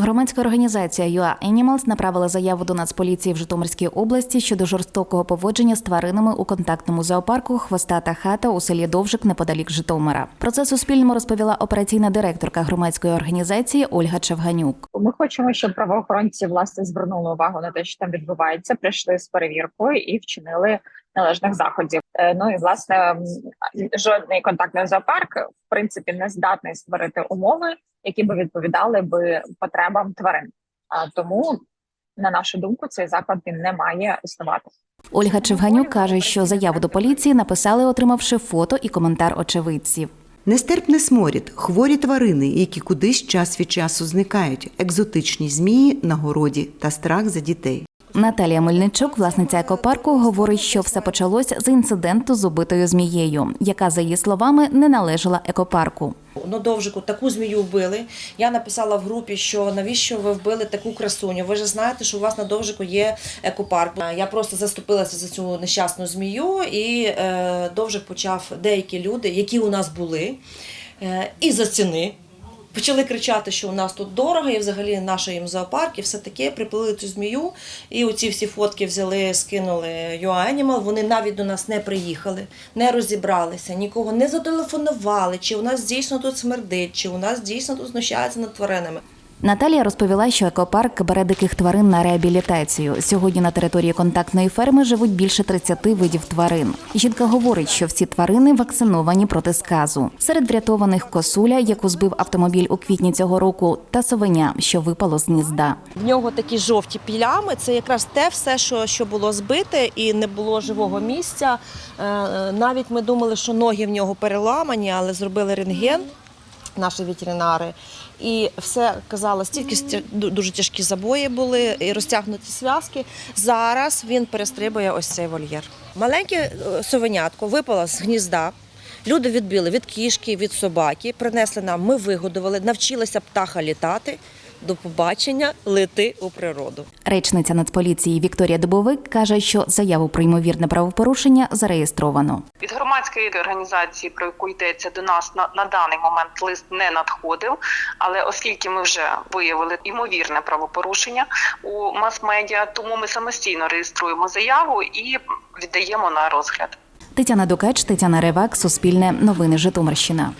Громадська організація UA Animals направила заяву до Нацполіції в Житомирській області щодо жорстокого поводження з тваринами у контактному зоопарку Хвостата хата у селі Довжик неподалік Житомира. Про це Суспільному розповіла операційна директорка громадської організації Ольга Чевганюк. Ми хочемо, щоб правоохоронці власне звернули увагу на те, що там відбувається, прийшли з перевіркою і вчинили належних заходів. Е, Ну і власне жодний контактний зоопарк в принципі не здатний створити умови, які би відповідали би потребам тварин. А тому, на нашу думку, цей заклад він не має існувати. Ольга Чевганюк каже, що заяву до поліції написали, отримавши фото і коментар очевидців. Нестерпний сморід, хворі тварини, які кудись час від часу зникають, екзотичні змії на городі та страх за дітей. Наталія Мельничук, власниця екопарку, говорить, що все почалось з інциденту з убитою змією, яка, за її словами, не належала екопарку. На довжику таку змію вбили. Я написала в групі, що навіщо ви вбили таку красуню? Ви ж знаєте, що у вас на довжику є екопарк. Я просто заступилася за цю нещасну змію, і е, довжик почав деякі люди, які у нас були, е, і за ціни. Почали кричати, що у нас тут дорого, і взагалі наша їм зоопарк, і все таке приплили цю змію. І оці всі фотки взяли, скинули UA Animal. Вони навіть до нас не приїхали, не розібралися, нікого не зателефонували, чи у нас дійсно тут смердить, чи у нас дійсно тут знущаються над тваринами. Наталія розповіла, що екопарк бере диких тварин на реабілітацію. Сьогодні на території контактної ферми живуть більше 30 видів тварин. Жінка говорить, що всі тварини вакциновані проти сказу. Серед врятованих косуля, яку збив автомобіль у квітні цього року, та совеня, що випало з гнізда. В нього такі жовті пілями. Це якраз те все, що, що було збите, і не було живого місця. Е, Навіть ми думали, що ноги в нього переламані, але зробили рентген. Наші ветеринари, і все казало, стільки дуже тяжкі забої були і розтягнуті зв'язки. Зараз він перестрибує ось цей вольєр. Маленьке е, совенятко випало з гнізда. Люди відбили від кішки, від собаки, принесли нам, ми вигодували, навчилися птаха літати. До побачення лети у природу. Речниця Нацполіції Вікторія Дубовик каже, що заяву про ймовірне правопорушення зареєстровано. Від громадської організації, про яку йдеться до нас на, на даний момент лист не надходив. Але оскільки ми вже виявили ймовірне правопорушення у мас-медіа, тому ми самостійно реєструємо заяву і віддаємо на розгляд. Тетяна Дукач, Тетяна Ревак, Суспільне, Новини Житомирщина.